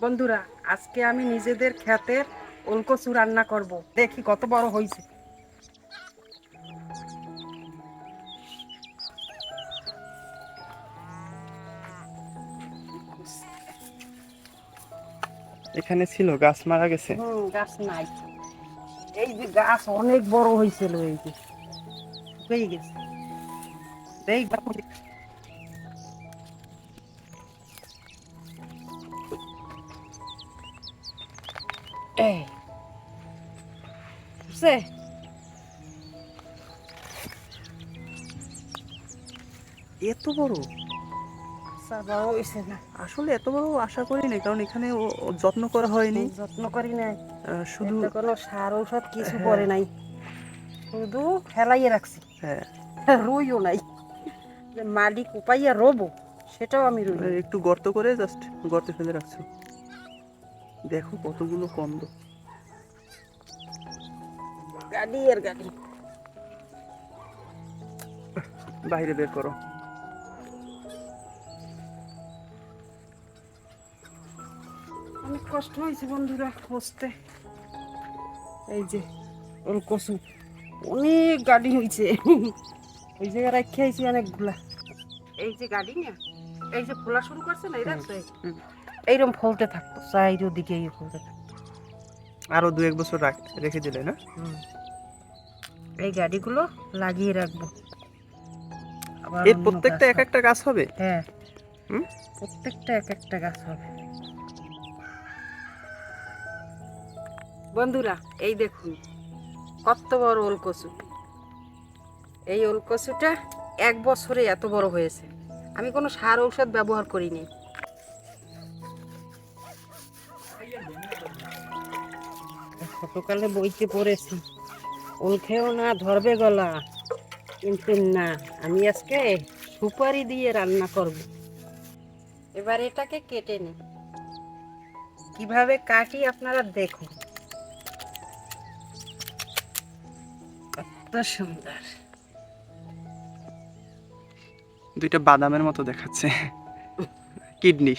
বন্ধুরা আজকে আমি নিজেদের ক্ষেতের ওলকচু রান্না করব। দেখি কত বড় হয়েছে। এখানে ছিল গাছ মারা গেছে। হুম গাছ নাই। এই যে গাছ অনেক বড় হয়েছিল এই যে। গেছে। বুঝছে? এত বড়? আসলে এত বড় আশা করিনি কারণ এখানে যত্ন করা হয়নি। যত্ন করি নাই। শুধু কোনো সার ঔষধ কিছু হ্যাঁ। পরে নাই। শুধু ফেলাইয়ে রাখছি। হ্যাঁ। রুইও নাই। যে মালিক উপাইয়া রবো সেটাও আমি রুই একটু গর্ত করে জাস্ট গর্তে ফেলে রাখছো। দেখো কতগুলো কন্দ। গাড়ি আর গাড়ি বাইরে বের করো। অনেক কষ্ট হয়েছে বন্ধুরা বসতে। এই যে ওর কচু অনেক গাড়ি হয়েছে। ওই জায়গায় রেখে আইছি অনেকগুলা। এই যে গাড়ি না এই যে ফোলা শুরু করছে না এই রাখছে এইরকম ফলতে থাকতো চাইর দিকে ফলতে থাকতো। আরও দু এক বছর রাখ রেখে দিলে না? হুম। এই গাড়িগুলো লাগিয়ে রাখব। এর প্রত্যেকটা এক একটা গাছ হবে? হ্যাঁ? প্রত্যেকটা এক একটা গাছ হবে। বন্ধুরা এই দেখুন কত বড় ওলকচু। এই ওলকচুটা এক বছরে এত বড় হয়েছে। আমি কোনো সার ঔষধ ব্যবহার করিনি। ছোটকালে বইতে পড়েছি। ওল খেয়েও না ধরবে গলা। কিন্তু না আমি আজকে সুপারি দিয়ে রান্না করব। এবার এটাকে কেটে নি কীভাবে কাটি আপনারা দেখুন। কত সুন্দর। দুইটা বাদামের মতো দেখাচ্ছে। কিডনি।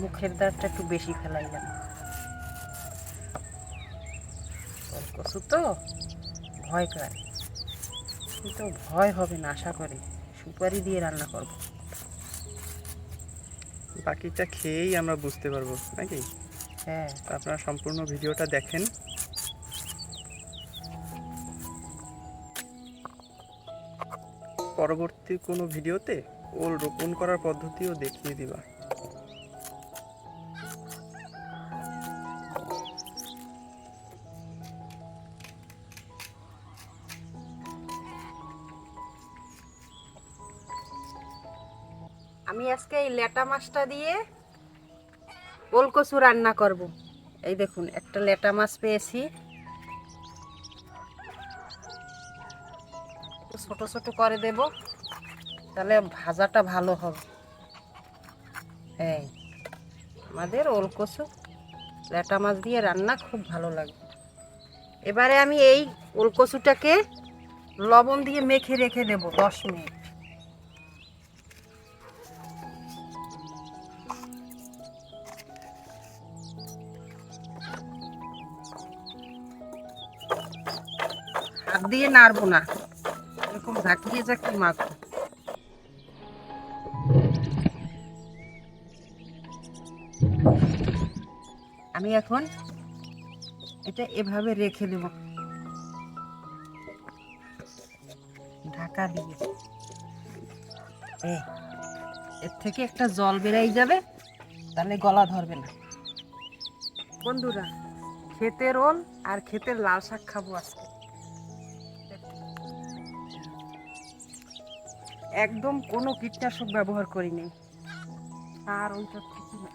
মুখের দাঁতটা একটু বেশি ফেলাইলাম। কচু তো? ভয় করে? কিন্তু ভয় হবে না আশা করি। সুপারি দিয়ে রান্না করব। বাকিটা খেয়েই আমরা বুঝতে পারব নাকি? হ্যাঁ। তো আপনারা সম্পূর্ণ ভিডিওটা দেখেন। পরবর্তী কোনো ভিডিওতে ওল রোপণ করার পদ্ধতিও দেখিয়ে দিবা। এই লেটা মাছটা দিয়ে ওলকচু রান্না করব। এই দেখুন, একটা লেটা মাছ পেয়েছি। ছোট ছোট করে দেব, তাহলে ভাজাটা ভালো হবে। এই, আমাদের ওলকচু লেটা মাছ দিয়ে রান্না খুব ভালো লাগে। এবারে আমি এই ওলকচুটাকে লবণ দিয়ে মেখে রেখে দেব দশ মিনিট। দিয়ে নাড়বো না। এরকম ঝাঁকিয়ে ঝাঁকিয়ে মাখবো আমি এখন এটা এভাবে রেখে দেব। ঢাকা দিয়ে। এর থেকে একটা জল বেরাই যাবে, তাহলে গলা ধরবে না। বন্ধুরা, ক্ষেতের ওল আর ক্ষেতের লাল শাক খাব আজকে। একদম কোনো কীটনাশক ব্যবহার করিনি। আর ওইটা কিছু না।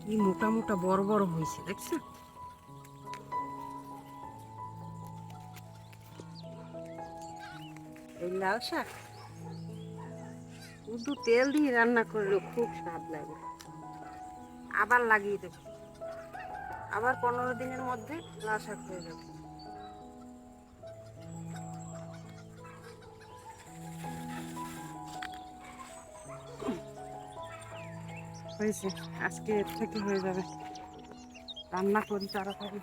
কি মোটা মোটা বড় বড় হয়েছে, দেখছ? এই লাল শাক। শুধু তেল দিয়ে রান্না করলে খুব স্বাদ লাগে। আবার লাগিয়ে দেবো। আবার পনেরো দিনের মধ্যে লাল শাক হয়ে যাবে। হয়েছে, আজকে এর থেকে হয়ে যাবে। রান্না করি, তাড়াতাড়ি।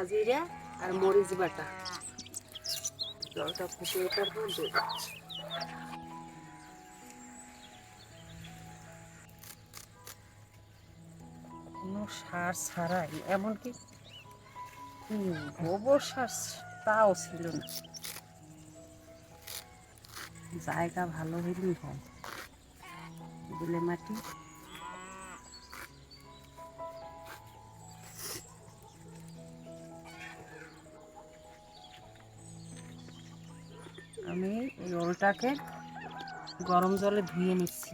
কাঁচা জিরা আর মরিচ বাটা। জলটা ফুটে ওঠার পর দিয়ে কোনো সার ছাড়াই, এমনকি গোবর সার তাও ছিল না। জায়গা ভালো হইলেই হয়। বেলে মাটি এই ওলটাকে গরম জলে ধুয়ে নিচ্ছি।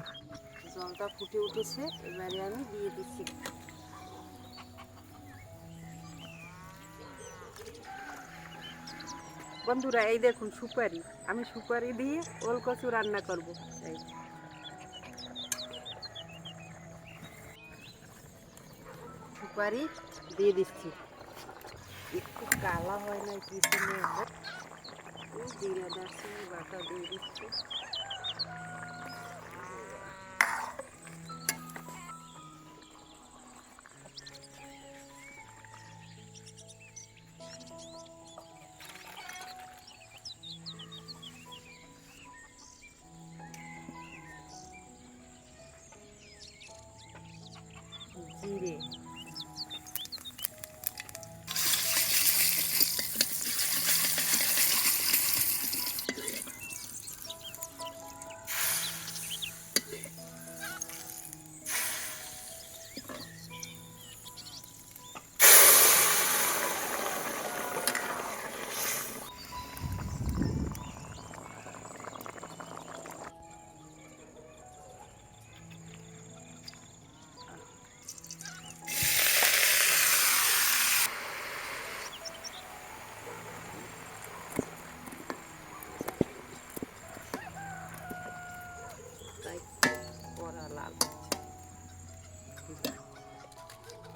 জলটা ফুটে উঠেছে, এবারে আমি দিয়ে দিচ্ছি। বন্ধুরা, এই দেখুন সুপারি। আমি সুপারি দিয়ে ওল কচু রান্না করব। এই। সুপারি দিয়ে দিচ্ছি। একটু কালা হয় না কি সুন্দর। এই জিরা। দারচিনি বাটা দিয়ে দিচ্ছি জিরে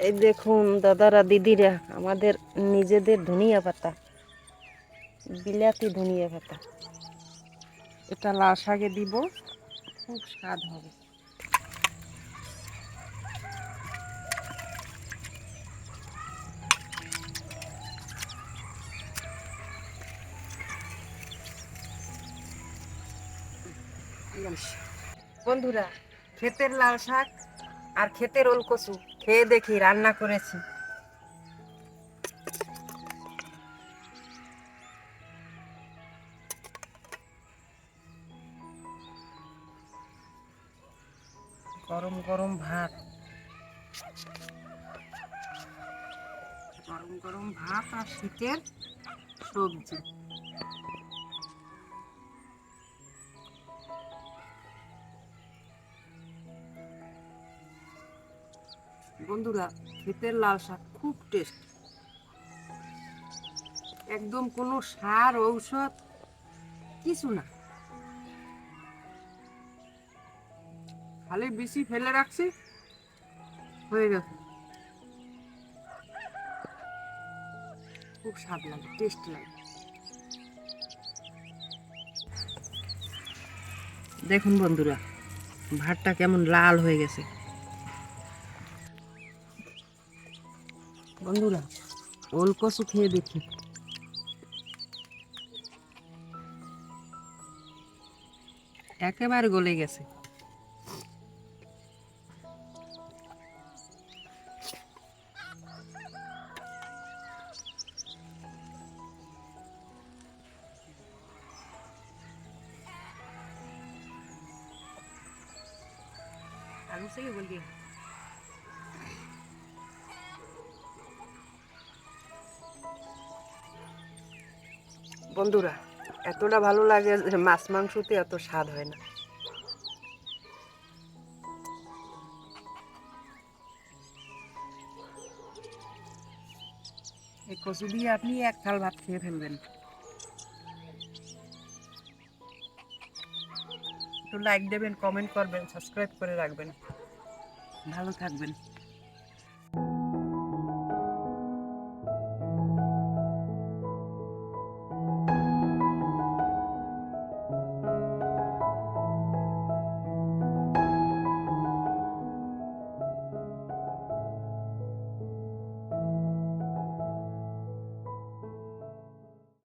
এই দেখুন দাদারা, দিদিরা, আমাদের নিজেদের ধনিয়া পাতা, বিলাতি ধনিয়া পাতা। এটা লাল শাকে দিব, খুব স্বাদ হবে। বন্ধুরা, ক্ষেতের লাল শাক আর ক্ষেতের ওল কচু খেয়ে দেখি রান্না করেছি। গরম গরম ভাত। গরম গরম ভাত আর শীতের সবজি। বন্ধুরা ক্ষেতের লাল শাক খুব টেস্ট একদম কোনো সার, ঔষধ, কিছু না। খালি বেশি ফেলে রাখছি, হয়ে গেছে খুব স্বাদ লাগে টেস্ট লাগে। দেখুন বন্ধুরা, ভাতটা কেমন লাল হয়ে গেছে। বন্ধুরা ওল কচু খেয়ে দেখি। একেবারে গলে গেছে। আলু থেকে বল বন্ধুরা, এতটা ভালো লাগে যে মাছ মাংসতে এত স্বাদ হয় না। এই কচু দিয়ে আপনি এক থাল ভাত খেয়ে ফেলবেন। একটু লাইক দেবেন কমেন্ট করবেন সাবস্ক্রাইব করে রাখবেন। ভালো থাকবেন।